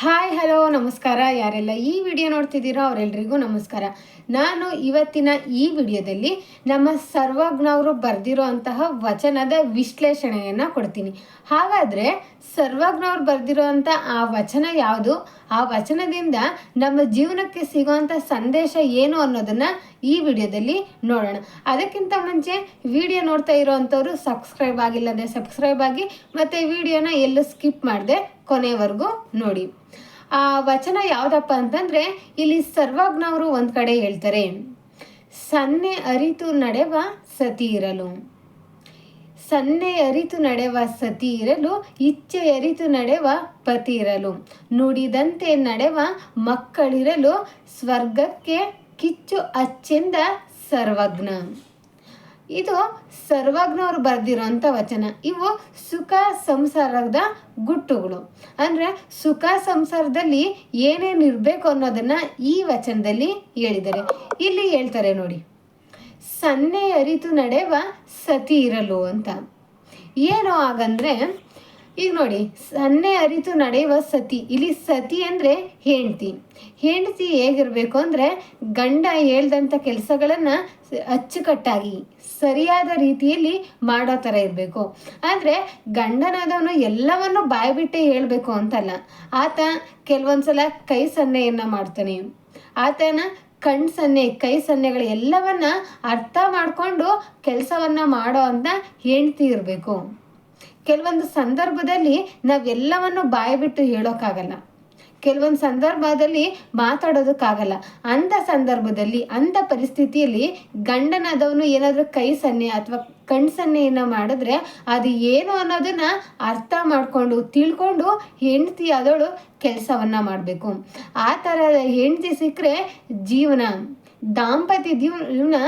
Hi hello ನಮಸ್ಕಾರ. ಯಾರೆಲ್ಲ ಈ ವಿಡಿಯೋ ನೋಡ್ತಿದ್ದೀರೋ ಅವರೆಲ್ಲರಿಗೂ ನಮಸ್ಕಾರ. ನಾನು ಇವತ್ತಿನ ಈ ವಿಡಿಯೋದಲ್ಲಿ ನಮ್ಮ ಸರ್ವಜ್ಞವರು ಬರೆದಿರೋ ಅಂತಹ ವಚನದ ವಿಶ್ಲೇಷಣೆಯನ್ನು ಕೊಡ್ತೀನಿ. ಹಾಗಾದರೆ ಸರ್ವಜ್ಞವ್ರು ಬರೆದಿರೋವಂಥ ಆ ವಚನ ಯಾವುದು? ಆ ವಚನದಿಂದ ನಮ್ಮ ಜೀವನಕ್ಕೆ ಸಿಗುವಂಥ ಸಂದೇಶ ಏನು ಅನ್ನೋದನ್ನು ಈ ವಿಡಿಯೋದಲ್ಲಿ ನೋಡೋಣ. ಅದಕ್ಕಿಂತ ಮುಂಚೆ ವಿಡಿಯೋ ನೋಡ್ತಾ ಇರೋವಂಥವ್ರು ಸಬ್ಸ್ಕ್ರೈಬ್ ಆಗಿಲ್ಲದೆ ಸಬ್ಸ್ಕ್ರೈಬ್ ಆಗಿ ಮತ್ತು ವಿಡಿಯೋನ ಎಲ್ಲೂ ಸ್ಕಿಪ್ ಮಾಡದೆ ಕೊನೆವರೆಗೂ ನೋಡಿ. ಆ ವಚನ ಯಾವುದಪ್ಪ ಅಂತಂದರೆ, ಇಲ್ಲಿ ಸರ್ವಜ್ಞವರು ಒಂದು ಕಡೆ ಹೇಳ್ತಾರೆ, ಸನ್ನೆ ಅರಿತು ನಡೆವ ಸತಿ ಇರಲು. ಸನ್ನೆ ಅರಿತು ನಡೆವ ಸತಿ ಇರಲು, ಇಚ್ಛೆ ಅರಿತು ನಡೆವ ಪತಿ ಇರಲು. ನುಡಿದಂತೆ ನಡೆವ ಮಕ್ಕಳಿರಲು, ಸ್ವರ್ಗಕ್ಕೆ ಕಿಚ್ಚು ಅಚ್ಚೆಂದ ಸರ್ವಜ್ಞ ಇದು ಸರ್ವಜ್ಞವ್ರು ಬರೆದಿರೋಂಥ ವಚನ. ಇವು ಸುಖ ಸಂಸಾರದ ಗುಟ್ಟುಗಳು. ಅಂದರೆ ಸುಖ ಸಂಸಾರದಲ್ಲಿ ಏನೇನು ಇರಬೇಕು ಅನ್ನೋದನ್ನ ಈ ವಚನದಲ್ಲಿ ಹೇಳಿದ್ದಾರೆ. ಇಲ್ಲಿ ಹೇಳ್ತಾರೆ ನೋಡಿ. ಸನ್ನೆ ಅರಿತು ನಡೆವ ಸತಿ ಇರಲು ಅಂತ. ಏನು ಹಾಗಂದ್ರೆ ಈಗ ನೋಡಿ, ಸನ್ನೆ ಅರಿತು ನಡೆಯುವ ಸತಿ. ಇಲ್ಲಿ ಸತಿ ಅಂದರೆ ಹೆಂಡತಿ. ಹೆಂಡತಿ ಹೇಗಿರಬೇಕು ಅಂದರೆ ಗಂಡ ಹೇಳ್ದಂಥ ಕೆಲಸಗಳನ್ನು ಅಚ್ಚುಕಟ್ಟಾಗಿ, ಸರಿಯಾದ ರೀತಿಯಲ್ಲಿ ಮಾಡೋ ಥರ ಇರಬೇಕು. ಆದರೆ ಗಂಡನಾದವನು ಎಲ್ಲವನ್ನು ಬಾಯ್ಬಿಟ್ಟೆ ಹೇಳಬೇಕು ಅಂತಲ್ಲ. ಆತ ಕೆಲವೊಂದು ಸಲ ಕೈ ಸನ್ನೆಯನ್ನು ಮಾಡ್ತಾನೆ. ಆತನ ಕಣ್ಣು ಸನ್ನೆ, ಕೈ ಸನ್ನೆಗಳು ಎಲ್ಲವನ್ನ ಅರ್ಥ ಮಾಡಿಕೊಂಡು ಕೆಲಸವನ್ನು ಮಾಡೋ ಅಂತ ಹೆಂಡ್ತಿ ಇರಬೇಕು. ಕೆಲವೊಂದು ಸಂದರ್ಭದಲ್ಲಿ ನಾವೆಲ್ಲವನ್ನು ಬಾಯಿ ಬಿಟ್ಟು ಹೇಳೋಕ್ಕಾಗಲ್ಲ. ಕೆಲವೊಂದು ಸಂದರ್ಭದಲ್ಲಿ ಮಾತಾಡೋದಕ್ಕಾಗಲ್ಲ. ಅಂಥ ಸಂದರ್ಭದಲ್ಲಿ ಅಂಥ ಪರಿಸ್ಥಿತಿಯಲ್ಲಿ ಗಂಡನಾದವನು ಏನಾದರೂ ಕೈ ಸನ್ನೆ ಅಥವಾ ಕಣ್ ಸನ್ನೆಯನ್ನು ಮಾಡಿದ್ರೆ ಅದು ಏನು ಅನ್ನೋದನ್ನ ಅರ್ಥ ಮಾಡಿಕೊಂಡು, ತಿಳ್ಕೊಂಡು ಹೆಂಡತಿ ಆದವಳು ಕೆಲಸವನ್ನ ಮಾಡಬೇಕು. ಆ ಥರ ಹೆಂಡತಿ ಸಿಕ್ಕರೆ ಜೀವನ, ದಾಂಪತ್ಯ ಜೀವನ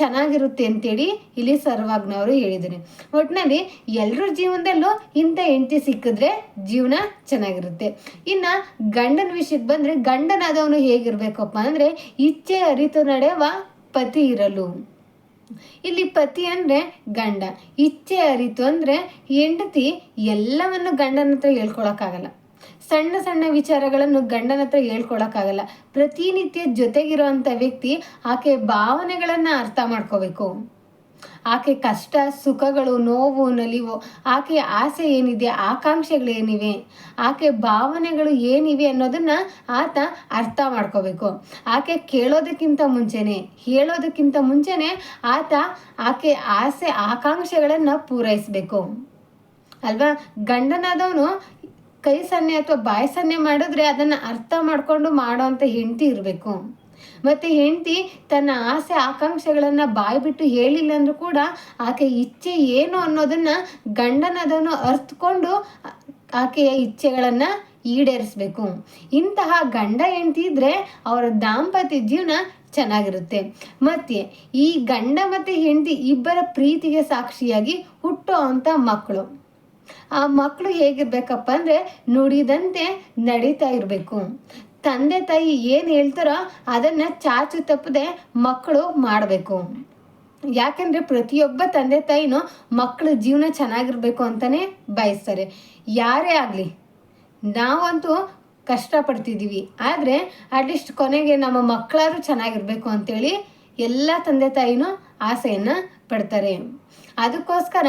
ಚೆನ್ನಾಗಿರುತ್ತೆ ಅಂತೇಳಿ ಇಲ್ಲಿ ಸರ್ವಾಜ್ಞವರು ಹೇಳಿದ್ದಾರೆ ಒಟ್ಟಿನಲ್ಲಿ ಎಲ್ಲರ ಜೀವನದಲ್ಲೂ ಇಂಥ ಹೆಂಡತಿ ಸಿಕ್ಕಿದ್ರೆ ಜೀವನ ಚೆನ್ನಾಗಿರುತ್ತೆ. ಇನ್ನು ಗಂಡನ ವಿಷಯಕ್ಕೆ ಬಂದರೆ ಗಂಡನಾದವನು ಹೇಗಿರಬೇಕಪ್ಪ ಅಂದರೆ ಇಚ್ಛೆ ಅರಿತು ನಡೆಯುವ ಪತಿ ಇರಲು. ಇಲ್ಲಿ ಪತಿ ಅಂದರೆ ಗಂಡ, ಇಚ್ಛೆ ಅರಿತು ಅಂದರೆ ಹೆಂಡತಿ ಎಲ್ಲವನ್ನು ಗಂಡನ ಹತ್ರ ಹೇಳ್ಕೊಳಕ್ಕಾಗಲ್ಲ. ಸಣ್ಣ ಸಣ್ಣ ವಿಚಾರಗಳನ್ನು ಗಂಡನ ಹತ್ರ ಹೇಳ್ಕೊಳಕ್ಕಾಗಲ್ಲ. ಪ್ರತಿನಿತ್ಯ ಜೊತೆಗಿರುವಂಥ ವ್ಯಕ್ತಿ ಆಕೆ ಭಾವನೆಗಳನ್ನು ಅರ್ಥ ಮಾಡ್ಕೋಬೇಕು. ಆಕೆ ಕಷ್ಟ, ಸುಖಗಳು, ನೋವು, ನಲಿವು, ಆಕೆ ಆಸೆ ಏನಿದೆ ಆಕಾಂಕ್ಷೆಗಳೇನಿವೆ ಆಕೆ ಭಾವನೆಗಳು ಏನಿವೆ ಅನ್ನೋದನ್ನ ಆತ ಅರ್ಥ ಮಾಡ್ಕೋಬೇಕು. ಆಕೆ ಕೇಳೋದಕ್ಕಿಂತ ಮುಂಚೆನೆ, ಹೇಳೋದಕ್ಕಿಂತ ಮುಂಚೆನೆ ಆತ ಆಕೆ ಆಸೆ, ಆಕಾಂಕ್ಷೆಗಳನ್ನು ಪೂರೈಸಬೇಕು. ಅಲ್ವಾ? ಗಂಡನಾದವನು ಕೈ ಸನ್ನೆ ಅಥವಾ ಬಾಯಿ ಸನ್ನೆ ಮಾಡಿದ್ರೆ ಅದನ್ನು ಅರ್ಥ ಮಾಡಿಕೊಂಡು ಮಾಡೋವಂಥ ಹೆಂಡತಿ ಇರಬೇಕು. ಮತ್ತು ಹೆಂಡತಿ ತನ್ನ ಆಸೆ, ಆಕಾಂಕ್ಷೆಗಳನ್ನು ಬಾಯಿ ಬಿಟ್ಟು ಹೇಳಿಲ್ಲ ಅಂದರೂ ಕೂಡ ಆಕೆ ಇಚ್ಛೆ ಏನು ಅನ್ನೋದನ್ನು ಗಂಡನದನ್ನು ಅರ್ಥಕೊಂಡು ಆಕೆಯ ಇಚ್ಛೆಗಳನ್ನು ಈಡೇರಿಸ್ಬೇಕು. ಇಂತಹ ಗಂಡ ಹೆಂಡತಿ ಇದ್ದರೆ ಅವರ ದಾಂಪತ್ಯ ಜೀವನ ಚೆನ್ನಾಗಿರುತ್ತೆ. ಮತ್ತು ಈ ಗಂಡ ಮತ್ತು ಹೆಂಡತಿ ಇಬ್ಬರ ಪ್ರೀತಿಗೆ ಸಾಕ್ಷಿಯಾಗಿ ಹುಟ್ಟೋ ಮಕ್ಕಳು. ಆ ಮಕ್ಕಳು ಹೇಗಿರ್ಬೇಕಪ್ಪ ಅಂದರೆ ನುಡಿದಂತೆ ನಡೀತಾ ಇರಬೇಕು. ತಂದೆ ತಾಯಿ ಏನು ಹೇಳ್ತಾರೋ ಅದನ್ನು ಚಾಚು ತಪ್ಪದೆ ಮಕ್ಕಳು ಮಾಡಬೇಕು. ಯಾಕೆಂದರೆ ಪ್ರತಿಯೊಬ್ಬ ತಂದೆ ತಾಯಿನೂ ಮಕ್ಕಳ ಜೀವನ ಚೆನ್ನಾಗಿರ್ಬೇಕು ಅಂತಲೇ ಬಯಸ್ತಾರೆ. ಯಾರೇ ಆಗಲಿ, ನಾವಂತೂ ಕಷ್ಟಪಡ್ತಿದ್ದೀವಿ. ಆದರೆ ಅಟ್ಲೀಸ್ಟ್ ಕೊನೆಗೆ ನಮ್ಮ ಮಕ್ಕಳಾದ್ರೂ ಚೆನ್ನಾಗಿರ್ಬೇಕು ಅಂತೇಳಿ ಎಲ್ಲ ತಂದೆ ತಾಯಿನೂ ಆಸೆಯನ್ನು ಪಡ್ತಾರೆ. ಅದಕ್ಕೋಸ್ಕರ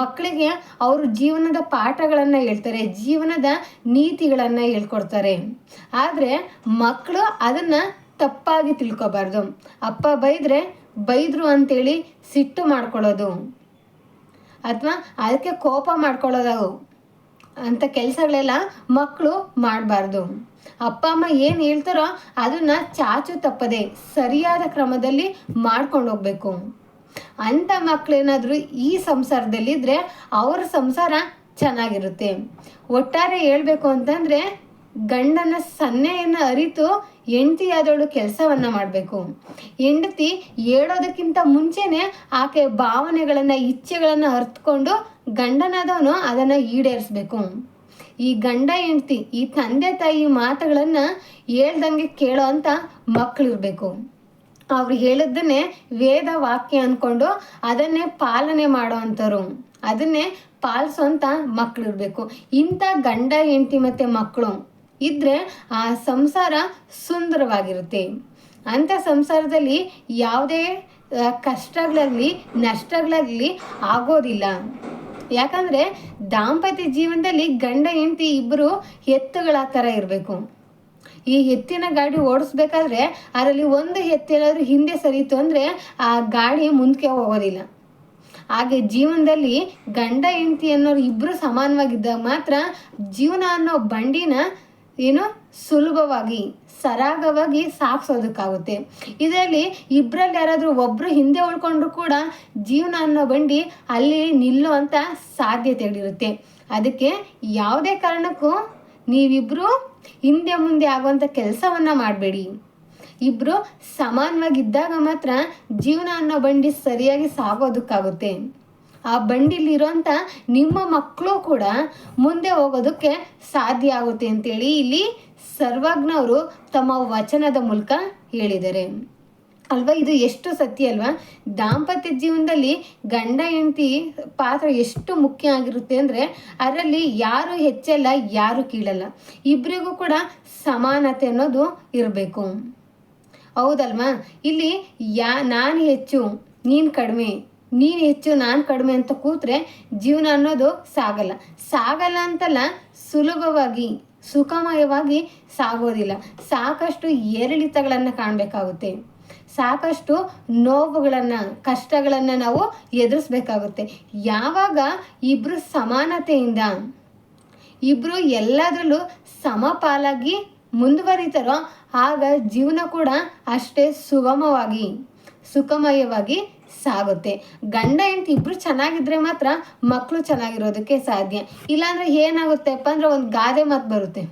ಮಕ್ಕಳಿಗೆ ಅವರು ಜೀವನದ ಪಾಠಗಳನ್ನು ಹೇಳ್ತಾರೆ, ಜೀವನದ ನೀತಿಗಳನ್ನು ಹೇಳ್ಕೊಡ್ತಾರೆ. ಆದರೆ ಮಕ್ಕಳು ಅದನ್ನು ತಪ್ಪಾಗಿ ತಿಳ್ಕೊಬಾರ್ದು. ಅಪ್ಪ ಬೈದರೆ ಬೈದರು ಅಂತೇಳಿ ಸಿಟ್ಟು ಮಾಡ್ಕೊಳ್ಳೋದು ಅಥವಾ ಅದಕ್ಕೆ ಕೋಪ ಮಾಡ್ಕೊಳ್ಳೋದು ಅಂಥ ಕೆಲಸಗಳೆಲ್ಲ ಮಕ್ಕಳು ಮಾಡಬಾರ್ದು. ಅಪ್ಪ, ಅಮ್ಮ ಏನು ಹೇಳ್ತಾರೋ ಅದನ್ನು ಚಾಚು ತಪ್ಪದೆ ಸರಿಯಾದ ಕ್ರಮದಲ್ಲಿ ಮಾಡ್ಕೊಂಡು ಹೋಗ್ಬೇಕು ಅಂಥ ಮಕ್ಕಳೇನಾದರೂ ಈ ಸಂಸಾರದಲ್ಲಿದ್ದರೆ ಅವ್ರ ಸಂಸಾರ ಚೆನ್ನಾಗಿರುತ್ತೆ. ಒಟ್ಟಾರೆ ಹೇಳ್ಬೇಕು ಅಂತಂದರೆ ಗಂಡನ ಸನ್ನೆಯನ್ನು ಅರಿತು ಹೆಂಡತಿಯಾದವಳು ಕೆಲಸವನ್ನು ಮಾಡಬೇಕು. ಹೆಂಡತಿ ಹೇಳೋದಕ್ಕಿಂತ ಮುಂಚೆನೆ ಆಕೆ ಭಾವನೆಗಳನ್ನು, ಇಚ್ಛೆಗಳನ್ನು ಅರ್ಥಕೊಂಡು ಗಂಡನಾದವನು ಅದನ್ನು ಈಡೇರಿಸ್ಬೇಕು. ಈ ಗಂಡ ಹೆಂಡತಿ, ಈ ತಂದೆ ತಾಯಿ ಮಾತುಗಳನ್ನು ಹೇಳ್ದಂಗೆ ಕೇಳೋ ಅಂತ ಮಕ್ಕಳಿರ್ಬೇಕು ಅವ್ರು ಹೇಳಿದ್ದನ್ನೇ ವೇದ ವಾಕ್ಯ ಅಂದ್ಕೊಂಡು ಅದನ್ನೇ ಪಾಲನೆ ಮಾಡೋ ಅಂಥವ್ರು ಅದನ್ನೇ ಪಾಲಿಸೋಂಥ ಮಕ್ಕಳು ಇರಬೇಕು ಇಂಥ ಗಂಡ, ಹೆಂಡತಿ ಮತ್ತು ಮಕ್ಕಳು ಇದ್ದರೆ ಆ ಸಂಸಾರ ಸುಂದರವಾಗಿರುತ್ತೆ. ಅಂಥ ಸಂಸಾರದಲ್ಲಿ ಯಾವುದೇ ಕಷ್ಟಗಳಾಗಲಿ ನಷ್ಟಗಳಾಗಲಿ ಆಗೋದಿಲ್ಲ. ಯಾಕಂದರೆ ದಾಂಪತ್ಯ ಜೀವನದಲ್ಲಿ ಗಂಡ, ಹೆಂಡತಿ ಇಬ್ಬರು ಎತ್ತುಗಳ ಥರ ಇರಬೇಕು. ಈ ಎತ್ತಿನ ಗಾಡಿ ಓಡಿಸ್ಬೇಕಾದ್ರೆ ಅದರಲ್ಲಿ ಒಂದು ಎತ್ತೇನಾದ್ರೂ ಹಿಂದೆ ಸರಿಯಿತು ಅಂದರೆ ಆ ಗಾಡಿ ಮುಂದಕ್ಕೆ ಹೋಗೋದಿಲ್ಲ. ಹಾಗೆ ಜೀವನದಲ್ಲಿ ಗಂಡ, ಹೆಂಡತಿ ಅನ್ನೋರು ಇಬ್ಬರು ಸಮಾನವಾಗಿದ್ದಾಗ ಮಾತ್ರ ಜೀವನ ಅನ್ನೋ ಬಂಡಿನ ಏನು ಸುಲಭವಾಗಿ, ಸರಾಗವಾಗಿ ಸಾಗಿಸೋದಕ್ಕಾಗುತ್ತೆ. ಇದರಲ್ಲಿ ಇಬ್ಬರಲ್ಲಿ ಯಾರಾದರೂ ಒಬ್ಬರು ಹಿಂದೆ ಉಳ್ಕೊಂಡ್ರು ಕೂಡ ಜೀವನ ಅನ್ನೋ ಬಂಡಿ ಅಲ್ಲಿ ನಿಲ್ಲುವಂಥ ಸಾಧ್ಯತೆಗಳಿರುತ್ತೆ ಅದಕ್ಕೆ ಯಾವುದೇ ಕಾರಣಕ್ಕೂ ನೀವಿಬ್ಬರು ಹಿಂದೆ ಮುಂದೆ ಆಗುವಂಥ ಕೆಲಸವನ್ನು ಮಾಡಬೇಡಿ. ಇಬ್ಬರು ಸಮಾನವಾಗಿದ್ದಾಗ ಮಾತ್ರ ಜೀವನ ಅನ್ನೋ ಬಂಡಿ ಸರಿಯಾಗಿ ಸಾಗೋದಕ್ಕಾಗುತ್ತೆ. ಆ ಬಂಡಿಲಿರೋಂಥ ನಿಮ್ಮ ಮಕ್ಕಳು ಕೂಡ ಮುಂದೆ ಹೋಗೋದಕ್ಕೆ ಸಾಧ್ಯ ಆಗುತ್ತೆ ಅಂತೇಳಿ ಇಲ್ಲಿ ಸರ್ವಜ್ಞವರು ತಮ್ಮ ವಚನದ ಮೂಲಕ ಹೇಳಿದ್ದಾರೆ. ಅಲ್ವಾ, ಇದು ಎಷ್ಟು ಸತ್ಯ ಅಲ್ವಾ? ದಾಂಪತ್ಯ ಜೀವನದಲ್ಲಿ ಗಂಡ, ಹೆಂಡತಿ ಪಾತ್ರ ಎಷ್ಟು ಮುಖ್ಯ ಆಗಿರುತ್ತೆ ಅಂದರೆ ಅದರಲ್ಲಿ ಯಾರು ಹೆಚ್ಚಲ್ಲ, ಯಾರು ಕೀಳಲ್ಲ. ಇಬ್ಬರಿಗೂ ಕೂಡ ಸಮಾನತೆ ಅನ್ನೋದು ಇರಬೇಕು. ಹೌದಲ್ವಾ? ಇಲ್ಲಿ ಯಾ, ನಾನು ಹೆಚ್ಚು, ನೀನು ಕಡಿಮೆ. ನೀನು ಹೆಚ್ಚು, ನಾನು ಕಡಿಮೆ ಅಂತ ಕೂತ್ರೆ ಜೀವನ ಅನ್ನೋದು ಸಾಗಲ್ಲ. ಸಾಗಲ್ಲ ಅಂತಲ್ಲ ಸುಲಭವಾಗಿ, ಸುಖಮಯವಾಗಿ ಸಾಗೋದಿಲ್ಲ. ಸಾಕಷ್ಟು ಏರಿಳಿತಗಳನ್ನು ಕಾಣಬೇಕಾಗುತ್ತೆ. ಸಾಕಷ್ಟು ನೋವುಗಳನ್ನು, ಕಷ್ಟಗಳನ್ನು ನಾವು ಎದುರಿಸ್ಬೇಕಾಗುತ್ತೆ. ಯಾವಾಗ ಇಬ್ಬರು ಸಮಾನತೆಯಿಂದ ಇಬ್ಬರು ಎಲ್ಲದರಲ್ಲೂ ಸಮಪಾಲಾಗಿ ಮುಂದುವರಿತಾರೋ, ಆಗ ಜೀವನ ಕೂಡ ಅಷ್ಟೇ ಸುಗಮವಾಗಿ, ಸುಖಮಯವಾಗಿ ಸಾಗುತ್ತೆ. ಗಂಡ, ಹೆಂಡತಿ ಇಬ್ರು ಚೆನ್ನಾಗಿದ್ರೆ ಮಾತ್ರ ಮಕ್ಕಳು ಚೆನ್ನಾಗಿರೋದಕ್ಕೆ ಸಾಧ್ಯ. ಇಲ್ಲಾಂದ್ರೆ ಏನಾಗುತ್ತೆಪ್ಪ ಅಂದ್ರೆ ಒಂದು ಗಾದೆ ಮಾತು ಬರುತ್ತೆ.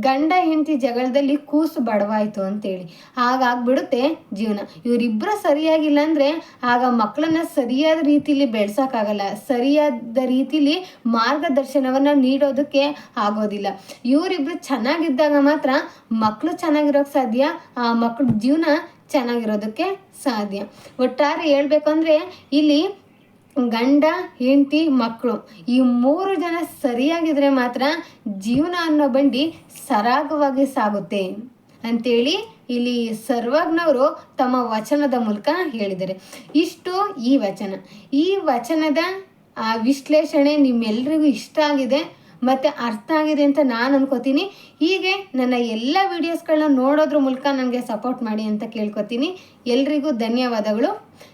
ಗಂಡ ಹೆಂಡತಿ ಜಗಳದಲ್ಲಿ ಕೂಸು ಬಡವಾಯ್ತು ಅಂತೇಳಿ. ಹಾಗಾಗ್ಬಿಡುತ್ತೆ ಜೀವನ. ಇವರಿಬ್ಬರು ಸರಿಯಾಗಿಲ್ಲ ಅಂದರೆ ಆಗ ಮಕ್ಕಳನ್ನ ಸರಿಯಾದ ರೀತಿಲಿ ಬೆಳ್ಸಕ್ಕಾಗಲ್ಲ. ಸರಿಯಾದ ರೀತಿಲಿ ಮಾರ್ಗದರ್ಶನವನ್ನು ನೀಡೋದಕ್ಕೆ ಆಗೋದಿಲ್ಲ. ಇವರಿಬ್ರು ಚೆನ್ನಾಗಿದ್ದಾಗ ಮಾತ್ರ ಮಕ್ಕಳು ಚೆನ್ನಾಗಿರೋಕ್ಕೆ ಸಾಧ್ಯ, ಆ ಮಕ್ಕಳ ಜೀವನ ಚೆನ್ನಾಗಿರೋದಕ್ಕೆ ಸಾಧ್ಯ. ಒಟ್ಟಾರೆ ಹೇಳ್ಬೇಕಂದ್ರೆ ಇಲ್ಲಿ ಗಂಡ, ಹೆಂಡತಿ ಮಕ್ಕಳು ಈ ಮೂರು ಜನ ಸರಿಯಾಗಿದ್ರೆ ಮಾತ್ರ ಜೀವನ ಅನ್ನೋ ಬಂಡಿ ಸರಾಗವಾಗಿ ಸಾಗುತ್ತೆ. ಅಂತೇಳಿ ಇಲ್ಲಿ ಸರ್ವಜ್ಞವರು ತಮ್ಮ ವಚನದ ಮೂಲಕ ಹೇಳಿದ್ದಾರೆ. ಇಷ್ಟು ಈ ವಚನ. ಈ ವಚನದ ವಿಶ್ಲೇಷಣೆ ನಿಮ್ಮೆಲ್ರಿಗೂ ಇಷ್ಟ ಆಗಿದೆ, ಮತ್ತು ಅರ್ಥ ಆಗಿದೆ ಅಂತ ನಾನು ಅನ್ಕೋತೀನಿ. ಹೀಗೆ ನನ್ನ ಎಲ್ಲ ವಿಡಿಯೋಸ್ಗಳನ್ನ ನೋಡೋದ್ರ ಮೂಲಕ ನನಗೆ ಸಪೋರ್ಟ್ ಮಾಡಿ ಅಂತ ಕೇಳ್ಕೊತೀನಿ. ಎಲ್ರಿಗೂ ಧನ್ಯವಾದಗಳು.